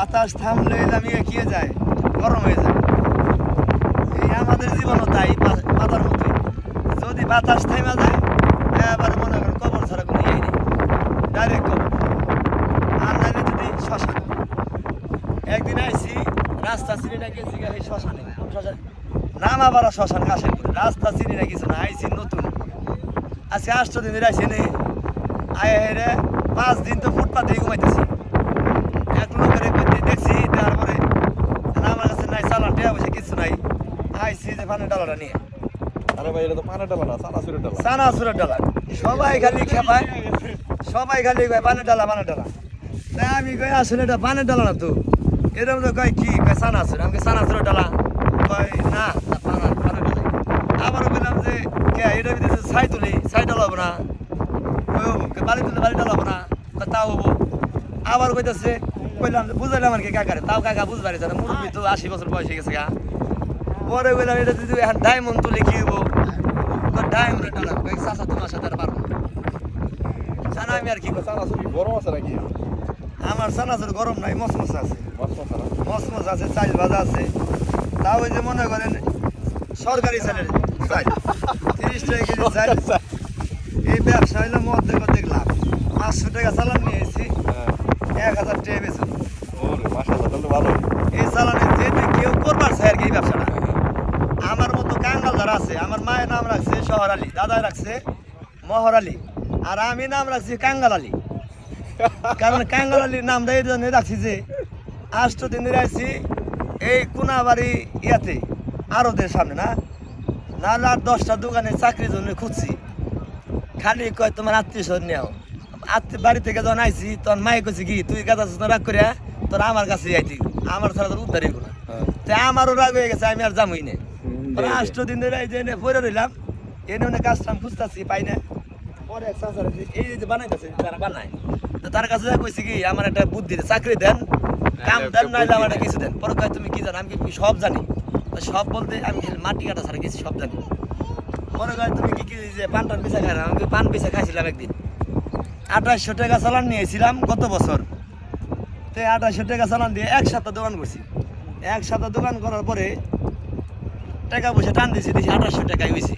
বাতাস থামলে আমি এগিয়ে যায়? গরম হয়ে যায়। এই আমাদের জীবনও তাই পাতার মতোই। যদি বাতাস থেমে যায় এবার মনে করেন কবর ছাড়া কোনো ইয়ে নেই। ডাইরেক্ট কবর। আর নাইলে যদি শ্মশান। একদিন আইসি রাস্তা চিনি না গেছি এই শ্মশানে। শ্মশান নাম আবার শ্মশান করে রাস্তা চিনি না কিছু না আইসি নতুন। আজকে আষ্ট দিন আইসি নে। আয় হেরে পাঁচ দিন তো ফুটপাতেই ঘুমাইতেছি এক লোকের একবার দেখছি তারপরে আমার কাছে নাই চালান টেয়া বসে কিছু নাই আইসি যে পানের ডালাটা নিয়ে। আরে ভাই এটা তো পানের ডালা না চানাচুরের ডালা। চানাচুরের ডালা। সবাই খালি খেপায়। সবাই খালি কয় পানের ডালা পানের ডালা। তাই আমি কই আসলে এটা পানের ডালা না তো। এরকম তো কয় কি? কয় আমি ডালা। না পানার পানের ডালা। আবার বললাম যে কে এটা ভিতরে ছাই তুলি ছাই ডালা হব না কই হব বালি তুলে বালি ডালা হব না তাও হব। আবার কইতাছে কইলাম বুঝাইলাম আর কি কাকারে তাও কাকা বুঝবারে জানে মুরব্বী তো আশি বছর বয়স হয়ে গেছে গা। পরে বললাম এটা যদি এখন ডায়মন্ড তুলে কি হব ডায়মন্ড কয়েক চাষা তোমার সাথে আর পারব। জানা আমি আর কি? চানাচুর গরম আছে নাকি? আমার সানাসুর গরম নাই মসমস আছে। মসমস আছে চাল ভাজা আছে। তাও ওই যে মনে করেন সরকারি চালের চাল তিরিশ টাকা কেজি চাল। এই ব্যবসা হইলে মধ্যে অর্ধেক লাভ। পাঁচশো টাকা চালান নিয়ে এসেছি হ্যাঁ। এক হাজার টাকা বেচুন ওরে মাশাআল্লাহ তাহলে ভালো এই চালানে যেতে কেউ করবার চাই আর কি এই ব্যবসাটা আমার মতো কাঙ্গাল যারা আছে আমার মায়ের নাম রাখছে শহর আলী দাদাই রাখছে মহর আলী। আর আমি নাম রাখছি কাঙ্গাল আলী। কারণ কাঙ্গাল আলীর নামটা এই জন্য রাখছি যে আষ্ট দিন ধরে আছি এই কোনাবাড়ি ইয়াতে আরদের সামনে না? নাহলে আর দশটা দোকানে চাকরির জন্য খুঁজছি। খালি কয় তোমার আত্মীয় স্বজন নেও আত্মীয় বাড়ি থেকে যখন আইছি তখন মাই কইছি কি তুই গাদা সুতরাং রাগ করিয়া তোর আমার কাছে আইতি। আমার ছাড়া তোর উদ্ধারই না। হ্যাঁ। তা আমারও রাগ হয়ে গেছে আমি আর যামই না। আষ্ট দিন ধরে এই যে পরে রইলাম কাজ কাম খুঁজতেছি পাই না পরে এক চাচার আছে, এই যে বানাইতেছে যারা বানায় তো তার কাছে কইছি কি আমার একটা বুদ্ধি চাকরি দেন কাম দেন নাইলে আমার বুদ্ধি কিছু দেন। পরে কয় তুমি কি জানো আমি কি সব জানি। সব বলতে আমি মাটি কাটা ছাড়া কিছু সব জানি। তুমি কি কি যে পান টান পিছা খাই আমি পান পিছা খাইছিলাম একদিন। আঠাশশো টাকা চালান নিয়েছিলাম গত বছর। তো আঠাশশো টাকা চালান দিয়ে এক সপ্তাহ দোকান করছি। এক সপ্তাহ দোকান করার পরে টাকা পয়সা টান দিয়েছি দিয়েছি আঠাশশো টাকায় হয়েছে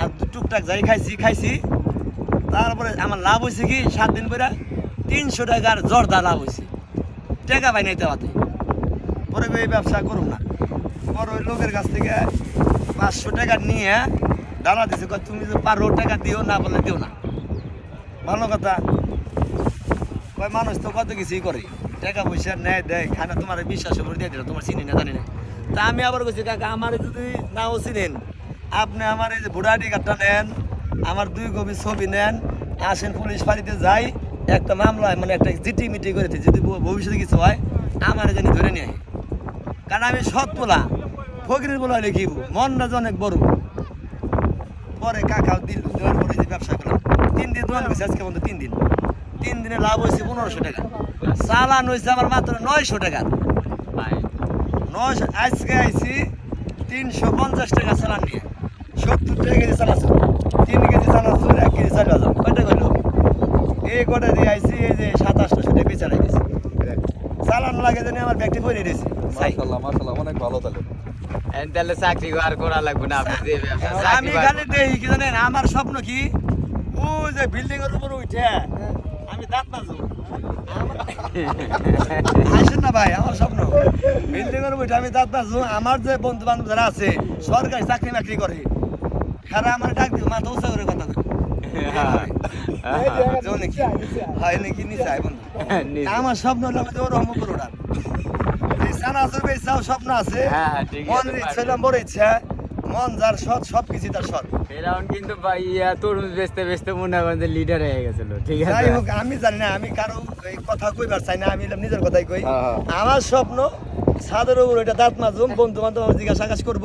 আর টুকটাক যাই খাইছি খাইছি। তারপরে আমার লাভ হয়েছে কি, সাত দিন পরে তিনশো টাকার জর্দা লাভ হয়েছে টাকা পাই নাই দেওয়াতে পরে এই ব্যবসা করুন না। পরে ওই লোকের কাছ থেকে পাঁচশো টাকা নিয়ে দাঁড়া দিছে তুমি যদি পারো টাকা দিও, না বলে দিও না। ভালো কথা। কয় মানুষ তো কত কিছুই করে। টাকা পয়সা নেয়, দেয় খানা তোমার বিশ্বাস করে দিয়ে দিল, তোমার চিনি না জানি না। তা আমি আবার কইছি, কাকা, আমার যদি নাও চিনেন আপনি আমার এই যে বুড়াটি কার্ডটা নেন আমার দুই কপি ছবি নেন আসেন পুলিশ ফাঁড়িতে যাই একটা মামলা মানে একটা জিটি মিটি করেছে যদি ভবিষ্যতে কিছু হয় আমার জানি ধরে নিয়ে কারণ আমি সৎ বলা ফকিরের বলা লিখিব মন না অনেক বড়। পরে কাকাও দিল দেওয়ার পরে যে ব্যবসা করলাম তিন দিন দোকান গেছে আজকে পর্যন্ত তিন দিন। তিন দিনে লাভ হয়েছে পনেরোশো টাকা। চালান হয়েছে আমার মাত্র নয়শো টাকা। নয়শো আজকে আইছি তিনশো পঞ্চাশ টাকা চালান নিয়ে। সত্তর টাকা কেজি তিন কেজি এক কেজি চাল বাজার। কয়টা করল এই কটা দিয়ে আইছি এই যে সাতাশটা চালান লাগে জানি আমার ব্যাগটি দিয়েছি। অনেক ভালো তাহলে। এখন তাহলে চাকরি আর করা লাগবে না আপনি যে আমি চাকরি খালি দেখি কি জানেন আমার স্বপ্ন কি? ও যে বিল্ডিং এর উপর উঠে আমি দাঁত মাজু আসেন না ভাই আমার স্বপ্ন। বিল্ডিং এর উপর উঠে আমি দাঁত মাজু আমার যে বন্ধু বান্ধব যারা আছে সরকারি চাকরি বাকরি করে। আমার ডাক দিব মাথা উঁচা করে কথা কই। যে নাকি হয় নাকি বন্ধু। আমার স্বপ্ন হলো স্বপ্ন আছে। হ্যাঁ, হ্যাঁ, ঠিক আছে, মনের ইচ্ছা বড় ইচ্ছা মন যার সৎ সব কিছু তার সৎ। ফেরাউন কিন্তু ভাই ইয়া তরমুজ বেচতে বেচতে মনে লিডার হয়ে গেছিল ঠিক আছে? যাই হোক আমি জানি না আমি কারও এই কথা কইবার চাই না আমি নিজের কথাই কই। হ্যাঁ, হ্যাঁ। আমার স্বপ্ন ছাদের উপর এটা দাঁত মাজুম বন্ধু বান্ধব জিজ্ঞাসা করব।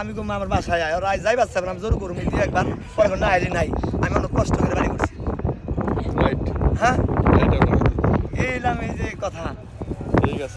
আমি কম আমার বাসায় আয়। আর আজ যাই বাচ্চা আমি জোর করুম দিয়ে একবার। পরে না আইলে নাই। আমি অনেক কষ্ট করে বাড়ি করছি। হ্যাঁ? এইলাম এই যে কথা। ঠিক আছে।